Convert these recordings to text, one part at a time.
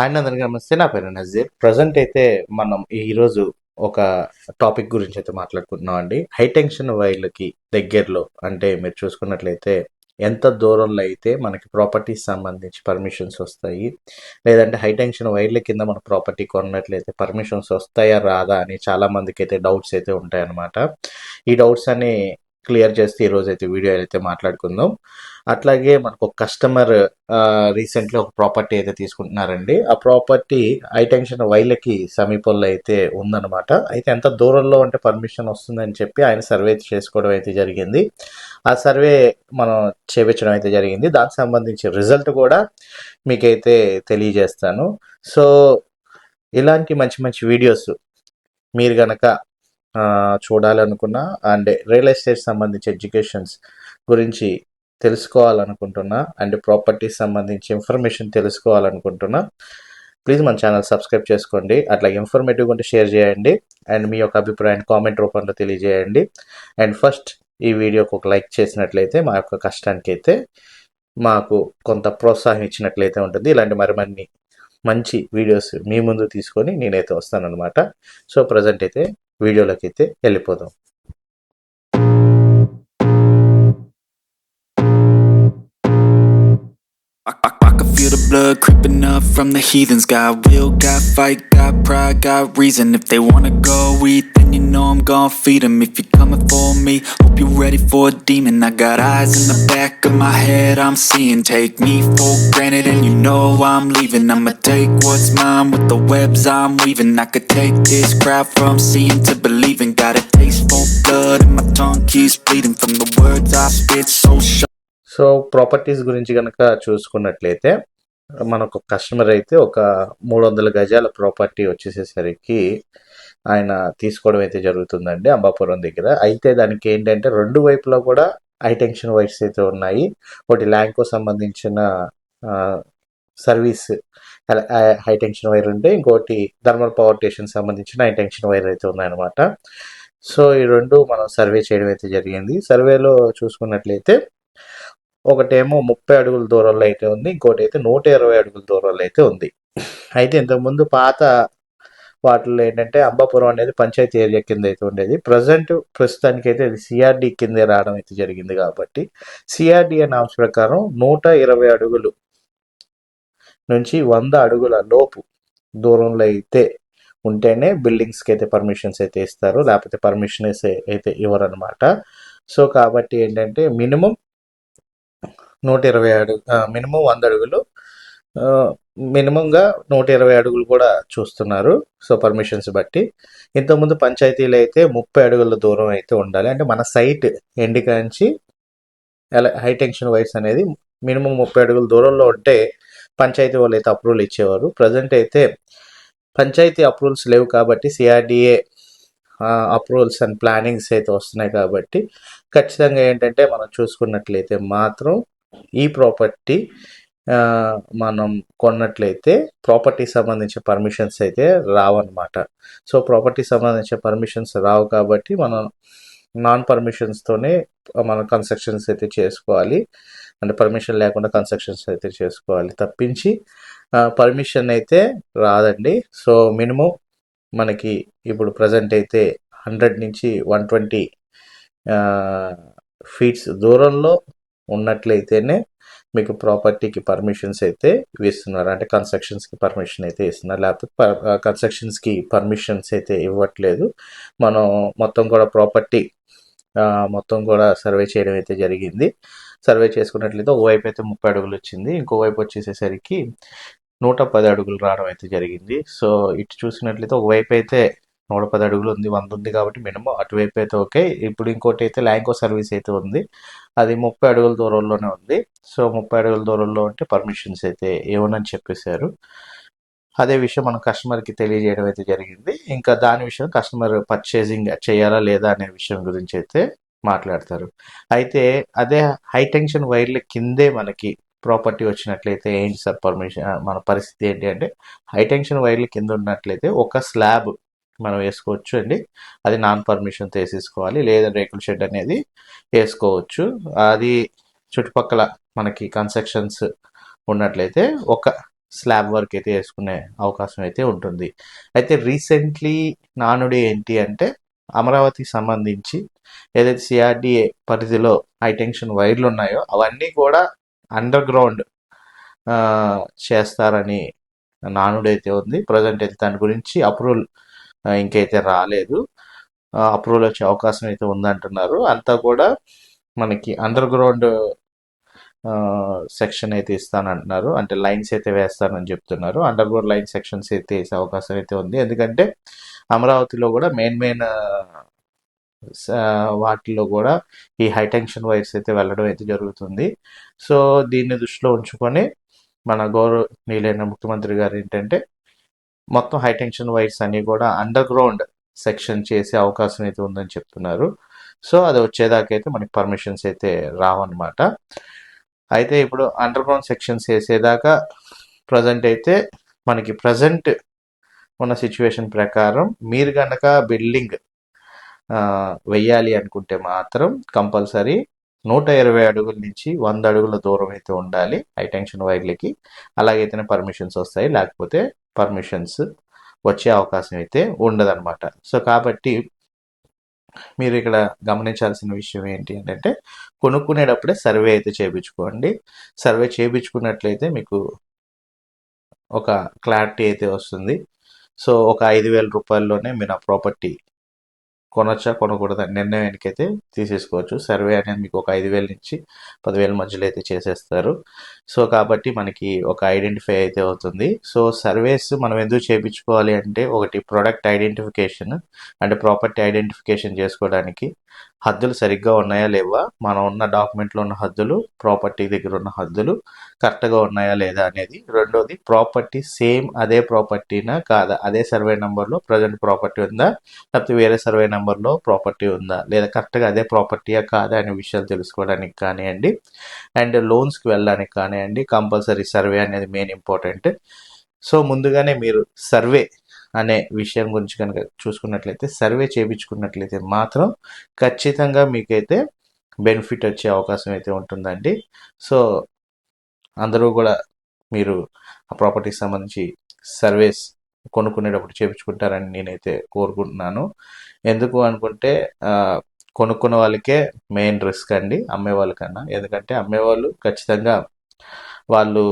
ఆయన అందరికీ నమస్తే నా పేరు నజీర్ ప్రజెంట్ అయితే మనం ఈరోజు ఒక టాపిక్ గురించి అయితే మాట్లాడుకుంటున్నాం అండి. హై టెన్షన్ వైర్లకి దగ్గరలో అంటే మీరు చూసుకున్నట్లయితే ఎంత దూరంలో అయితే మనకి ప్రాపర్టీస్ సంబంధించి పర్మిషన్స్ వస్తాయి లేదంటే హై టెన్షన్ వైర్ల కింద మన ప్రాపర్టీ కొన్నట్లయితే పర్మిషన్స్ వస్తాయా రాదా అని చాలా మందికి అయితే డౌట్స్ అయితే ఉంటాయన్నమాట. ఈ డౌట్స్ అనే క్లియర్ చేస్తే ఈరోజు అయితే వీడియో అయితే మాట్లాడుకుందాం. అట్లాగే మనకు ఒక కస్టమర్ రీసెంట్లీ ఒక ప్రాపర్టీ అయితే తీసుకుంటున్నారండి. ఆ ప్రాపర్టీ హై టెన్షన్ వైర్లకి సమీపంలో అయితే ఉందన్నమాట. అయితే ఎంత దూరంలో అంటే పర్మిషన్ వస్తుందని చెప్పి ఆయన సర్వే చేసుకోవడం అయితే జరిగింది. ఆ సర్వే మనం చేపించడం అయితే జరిగింది. దానికి సంబంధించి రిజల్ట్ కూడా మీకైతే తెలియజేస్తాను. సో ఇలాంటి మంచి మంచి వీడియోస్ మీరు గనక చూడాలనుకున్నా అండ్ రియల్ ఎస్టేట్ సంబంధించి ఎడ్యుకేషన్స్ గురించి తెలుసుకోవాలనుకుంటున్నా అండ్ ప్రాపర్టీస్ సంబంధించి ఇన్ఫర్మేషన్ తెలుసుకోవాలనుకుంటున్నా ప్లీజ్ మన ఛానల్ సబ్స్క్రైబ్ చేసుకోండి. అట్లా ఇన్ఫర్మేటివ్ ఉంటే షేర్ చేయండి అండ్ మీ యొక్క అభిప్రాయాన్ని కామెంట్ రూపంలో తెలియజేయండి. అండ్ ఫస్ట్ ఈ వీడియోకి ఒక లైక్ చేసినట్లయితే మా యొక్క కష్టానికి అయితే మాకు కొంత ప్రోత్సాహం ఇచ్చినట్లయితే ఉంటుంది. ఇలాంటి మరి మంచి వీడియోస్ మీ ముందు తీసుకొని నేనైతే వస్తానన్నమాట. సో ప్రజెంట్ అయితే వీడియోలోకి అయితే వెళ్ళిపోదాం I, I, I can feel the blood creeping up from the heathens. Got will, got fight, got pride, got reason. If they wanna go eat, then you know I'm gon' feed 'em. If you're coming for me, hope you're ready for a demon. I got eyes in the back of my head, I'm seeing. Take me for granted, and you know I'm leaving. I'ma take what's mine with the webs I'm weaving. I could take this crowd from seeing to believing. Got a taste for blood, and my tongue keeps bleeding from the words I spit. So sharp. So properties గురించి కనుక చూసుకున్నట్లయితే మనకు customer అయితే ఒక మూడు వందల గజాల property వచ్చేసేసరికి ఆయన తీసుకోవడం అయితే జరుగుతుందండి అంబాపురం దగ్గర. అయితే దానికి ఏంటంటే రెండు వైపులా కూడా హై టెన్షన్ వైర్స్ అయితే ఉన్నాయి. ఒకటి ల్యాంకో సంబంధించిన సర్వీస్ హై టెన్షన్ వైర్ ఉంటే ఇంకోటి థర్మల్ పవర్ స్టేషన్ సంబంధించిన హై టెన్షన్ వైర్ అయితే ఉన్నాయన్నమాట. సో ఈ రెండు మనం సర్వే చేయడం అయితే జరిగింది. సర్వేలో చూసుకున్నట్లయితే ఒకటేమో ముప్పై అడుగుల దూరంలో అయితే ఉంది ఇంకోటి అయితే నూట ఇరవై అడుగుల దూరంలో అయితే ఉంది. అయితే ఇంతకుముందు పాత వాటిలో ఏంటంటే అంబాపురం అనేది పంచాయతీ ఏరియా కింద అయితే ఉండేది. ప్రజెంట్ ప్రస్తుతానికి అయితే అది సిఆర్డి కిందే రావడం అయితే జరిగింది కాబట్టి సిఆర్డి నామ్స్ ప్రకారం నూట ఇరవై అడుగులు నుంచి వంద అడుగుల లోపు దూరంలో అయితే ఉంటేనే బిల్డింగ్స్కి అయితే పర్మిషన్స్ అయితే ఇస్తారు లేకపోతే పర్మిషన్స్ అయితే ఇవ్వరు అనమాట సో కాబట్టి ఏంటంటే మినిమం నూట ఇరవై అడుగు మినిమం వంద అడుగులు. మినిమంగా నూట ఇరవై అడుగులు కూడా చూస్తున్నారు. సో పర్మిషన్స్ బట్టి. ఇంతకుముందు పంచాయతీలు అయితే ముప్పై అడుగుల దూరం అయితే ఉండాలి. అంటే మన సైట్ ఎండికాంచి హై టెన్షన్ వైర్స్ అనేది మినిమం ముప్పై అడుగుల దూరంలో ఉంటే పంచాయతీ వాళ్ళు అయితే అప్రూవల్ ఇచ్చేవారు. ప్రజెంట్ అయితే పంచాయతీ అప్రూవల్స్ లేవు కాబట్టి సిఆర్డిఏ అప్రూవల్స్ అండ్ ప్లానింగ్స్ అయితే వస్తున్నాయి కాబట్టి ఖచ్చితంగా ఏంటంటే మనం చూసుకున్నట్లయితే మాత్రం ఈ ప్రాపర్టీ మనం కొన్నట్లయితే ప్రాపర్టీ సంబంధించిన పర్మిషన్స్ అయితే రావన్నమాట. సో ప్రాపర్టీ సంబంధించిన పర్మిషన్స్ రావు కాబట్టి మనం నాన్ పర్మిషన్స్తోనే మనం కన్స్ట్రక్షన్స్ అయితే చేసుకోవాలి. అంటే పర్మిషన్ లేకుండా కన్స్ట్రక్షన్స్ అయితే చేసుకోవాలి. తప్పించి పర్మిషన్ అయితే రాదండి. సో మినిమం మనకి ఇప్పుడు ప్రజెంట్ అయితే హండ్రెడ్ నుంచి వన్ ట్వంటీ ఫీట్స్ దూరంలో ఉన్నట్లయితేనే మీకు ప్రాపర్టీకి పర్మిషన్స్ అయితే ఇస్తున్నారు. అంటే కన్స్ట్రక్షన్స్కి పర్మిషన్ అయితే ఇస్తున్నారు. లేకపోతే కన్స్ట్రక్షన్స్కి పర్మిషన్స్ అయితే ఇవ్వట్లేదు. మనం మొత్తం కూడా ప్రాపర్టీ మొత్తం కూడా సర్వే చేయడం అయితే జరిగింది. సర్వే చేసుకున్నట్లయితే ఒకవైపు అయితే ముప్పై అడుగులు వచ్చింది. ఇంకోవైపు వచ్చేసేసరికి నూట పది అడుగులు రావడం అయితే జరిగింది. సో ఇటు చూసినట్లయితే ఒకవైపు అయితే నూట పది అడుగులు ఉంది వంద ఉంది కాబట్టి మినిమం. అటువైపు అయితే ఓకే. ఇప్పుడు ఇంకోటి అయితే ల్యాంకో సర్వీస్ అయితే ఉంది. అది ముప్పై అడుగుల దూరంలోనే ఉంది. సో ముప్పై అడుగుల దూరంలో ఉంటే పర్మిషన్స్ అయితే ఏమని చెప్పేశారు. అదే విషయం మన కస్టమర్కి తెలియజేయడం అయితే జరిగింది. ఇంకా దాని విషయం కస్టమర్ పర్చేసింగ్ చేయాలా లేదా అనే విషయం గురించి అయితే మాట్లాడతారు. అయితే అదే హై టెన్షన్ వైర్ల కిందే మనకి ప్రాపర్టీ వచ్చినట్లయితే ఏంటి సార్ పర్మిషన్? మన పరిస్థితి ఏంటి అంటే హై టెన్షన్ వైర్ల కింద ఉన్నట్లయితే ఒక స్లాబ్ మనం వేసుకోవచ్చు అండి. అది నాన్ పర్మిషన్తో వేసేసుకోవాలి లేదా రేకుల షెడ్ అనేది వేసుకోవచ్చు. అది చుట్టుపక్కల మనకి కన్స్ట్రక్షన్స్ ఉన్నట్లయితే ఒక స్లాబ్ వర్క్ అయితే వేసుకునే అవకాశం అయితే ఉంటుంది. అయితే రీసెంట్లీ నానుడి ఏంటి అంటే అమరావతికి సంబంధించి ఏదైతే సిఆర్డిఏ పరిధిలో హైటెన్షన్ వైర్లు ఉన్నాయో అవన్నీ కూడా అండర్ గ్రౌండ్ చేస్తారని నానుడైతే ఉంది. ప్రజెంట్ అయితే దాని గురించి అప్రూవల్ ఇంకైతే రాలేదు. అప్రూవల్ వచ్చే అవకాశం అయితే ఉందంటున్నారు. అంతా కూడా మనకి అండర్ గ్రౌండ్ సెక్షన్ అయితే ఇస్తానంటున్నారు. అంటే లైన్స్ అయితే వేస్తానని చెప్తున్నారు. అండర్ గ్రౌండ్ లైన్ సెక్షన్స్ అయితే వేసే అవకాశం అయితే ఉంది. ఎందుకంటే అమరావతిలో కూడా మెయిన్ మెయిన్ వాటిలో కూడా ఈ హైటెన్షన్ వైర్స్ అయితే వెళ్ళడం అయితే జరుగుతుంది. సో దీన్ని దృష్టిలో ఉంచుకొని మన గౌరవనీయులైన ముఖ్యమంత్రి గారు ఏంటంటే మొత్తం హైటెన్షన్ వైర్స్ అన్నీ కూడా అండర్ గ్రౌండ్ సెక్షన్ చేసే అవకాశం అయితే ఉందని చెప్తున్నారు. సో అది వచ్చేదాకైతే మనకి పర్మిషన్స్ అయితే రావన్నమాట. అయితే ఇప్పుడు అండర్ గ్రౌండ్ సెక్షన్స్ వేసేదాకా ప్రజెంట్ అయితే మనకి ప్రజెంట్ ఉన్న సిచ్యువేషన్ ప్రకారం మీరు కనుక బిల్డింగ్ వెయ్యాలి అనుకుంటే మాత్రం కంపల్సరీ నూట ఇరవై అడుగుల నుంచి వంద అడుగుల దూరం అయితే ఉండాలి హైటెన్షన్ వైర్లకి అలాగైతేనే పర్మిషన్స్ వస్తాయి. లేకపోతే పర్మిషన్స్ వచ్చే అవకాశం అయితే ఉండదన్నమాట. సో కాబట్టి మీరు ఇక్కడ గమనించాల్సిన విషయం ఏంటి అంటే కొనుక్కునేటప్పుడే సర్వే అయితే చేయించుకోండి సర్వే చేయించుకున్నట్లయితే మీకు ఒక క్లారిటీ అయితే వస్తుంది. సో ఒక ఐదు వేల రూపాయల్లోనే మీరు ఆ ప్రాపర్టీ కొనొచ్చా కొనకూడదా నిర్ణయానికి అయితే తీసేసుకోవచ్చు. సర్వే అనేది మీకు ఒక ఐదు వేల నుంచి పదివేల మధ్యలో అయితే చేసేస్తారు. సో కాబట్టి మనకి ఒక ఐడెంటిఫై అయితే అవుతుంది. సో సర్వేస్ మనం ఎందుకు చేయించుకోవాలి అంటే ఒకటి ప్రోడక్ట్ ఐడెంటిఫికేషన్ అంటే ప్రాపర్టీ ఐడెంటిఫికేషన్ చేసుకోవడానికి. హద్దులు సరిగ్గా ఉన్నాయా లేవా? మనం ఉన్న డాక్యుమెంట్లో ఉన్న హద్దులు ప్రాపర్టీ దగ్గర ఉన్న హద్దులు కరెక్ట్గా ఉన్నాయా లేదా అనేది. రెండోది ప్రాపర్టీ సేమ్ అదే ప్రాపర్టీనా కాదా? అదే సర్వే నెంబర్లో ప్రజెంట్ ప్రాపర్టీ ఉందా? లేకపోతే వేరే సర్వే నెంబర్లో ప్రాపర్టీ ఉందా? లేదా కరెక్ట్గా అదే ప్రాపర్టీయా కాదా అనే విషయాలు తెలుసుకోవడానికి కానివ్వండి అండ్ లోన్స్కి వెళ్ళడానికి కానివ్వండి కంపల్సరీ సర్వే అనేది మెయిన్ ఇంపార్టెంట్. సో ముందుగానే మీరు సర్వే అనే విషయం గురించి కనుక చూసుకున్నట్లయితే సర్వే చేయించుకున్నట్లయితే మాత్రం ఖచ్చితంగా మీకైతే బెనిఫిట్ వచ్చే అవకాశం అయితే ఉంటుందండి. సో అందరూ కూడా మీరు ఆ ప్రాపర్టీకి సంబంధించి సర్వేస్ కొనుక్కునేటప్పుడు చేయించుకుంటారని నేనైతే కోరుకుంటున్నాను. ఎందుకు అనుకుంటే కొనుక్కున్న వాళ్ళకే మెయిన్ రిస్క్ అండి అమ్మే వాళ్ళకన్నా. ఎందుకంటే అమ్మేవాళ్ళు ఖచ్చితంగా వాళ్ళు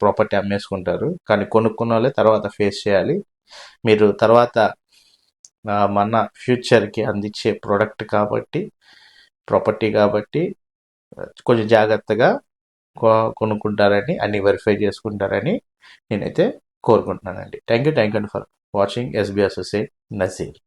ప్రాపర్టీ అమ్మేసుకుంటారు. కానీ కొనుక్కున్న వాళ్ళే తర్వాత ఫేస్ చేయాలి. మీరు తర్వాత మన ఫ్యూచర్కి అందించే ప్రోడక్ట్ కాబట్టి ప్రాపర్టీ కాబట్టి కొంచెం జాగ్రత్తగా కొనుక్కుంటారని అన్ని వెరిఫై చేసుకుంటారని నేనైతే కోరుకుంటున్నానండి. Thank you thank you for watching SB associate Nazeer